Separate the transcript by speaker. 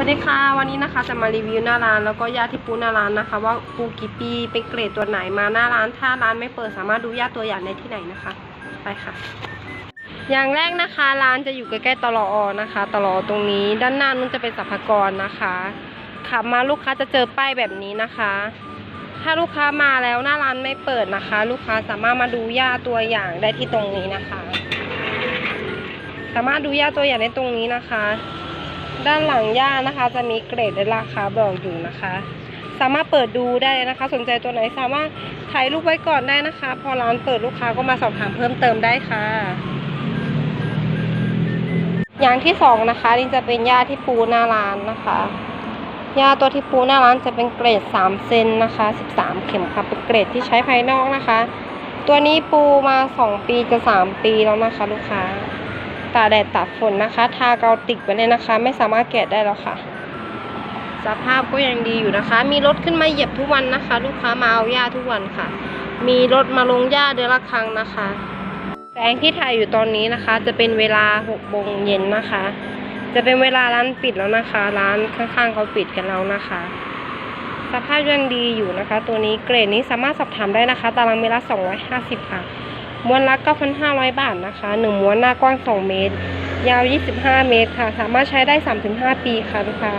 Speaker 1: สวัสดีค่ะวันนี้นะคะจะมารีวิวหน้าร้านแล้วก็ยาที่ปูหน้าร้านนะคะ ว่าปูกี่ปีเป็นเกรดตัวไหนมาหน้าร้านถ้าร้านไม่เปิดสามารถดูยาตัวอย่างได้ที่ไหนนะคะ ไปค่ะ อย่างแรกนะคะร้านจะอยู่ใกล้ๆตลออนะคะตลอตรงนี้ ด้านหน้านู้นจะเป็นสัพากรนะคะขับมาลูกค้าจะเจอป้ายแบบนี้นะคะ ถ้าลูกค้ามาแล้วหน้าร้านไม่เปิดนะคะ ลูกค้าสามารถมาดูยาตัวอย่างได้ที่ตรงนี้นะคะ สามารถดูยาตัวอย่างได้ตรงนี้นะคะ ด้านหลังย่านะคะ จะมีเกรดและราคาบอกอยู่นะคะ สามารถเปิดดูได้นะคะ สนใจตัวไหนสามารถถ่ายรูปไว้ก่อนได้นะคะ พอร้านเปิดลูกค้าก็มาสอบถามเพิ่มเติมได้ค่ะ อย่างที่สองนะคะ นี่จะเป็นหญ้าที่ปูหน้าร้านนะคะหญ้าตัวที่ปูหน้าร้านจะเป็นเกรด 3 เซนนะคะ 13 เข็มค่ะ เป็นเกรดที่ใช้ภายนอกนะคะ ตัวนี้ปูมา 2 ปีจะ 3 ปีแล้วนะคะ ลูกค้า ตาแดดตากฝนนะคะ ทาเกาติกไปเลยนะคะ ไม่สามารถแกะได้แล้วค่ะ สภาพก็ยังดีอยู่นะคะ มีรถขึ้นมาเหยียบทุกวันนะคะ ลูกค้ามาเอาหญ้าทุกวันค่ะ มีรถมาลงหญ้าเดือนละครั้งนะคะแสงที่ถ่ายอยู่ตอนนี้นะคะ จะเป็นเวลา6โมงเย็นนะคะ จะเป็นเวลาร้านปิดแล้วนะคะ ร้านข้างๆเขาปิดกันแล้วนะคะ สภาพยังดีอยู่นะคะ ตัวนี้เกรดนี้สามารถสอบถามได้นะคะ ตารางเมตรละ250 ค่ะ ม้วนละ 9,500 บาทนะคะ1ม้วนหน้ากว้าง 2 เมตร ยาว 25 เมตรค่ะ สามารถใช้ได้ 3-5 ปีค่ะลูกค้า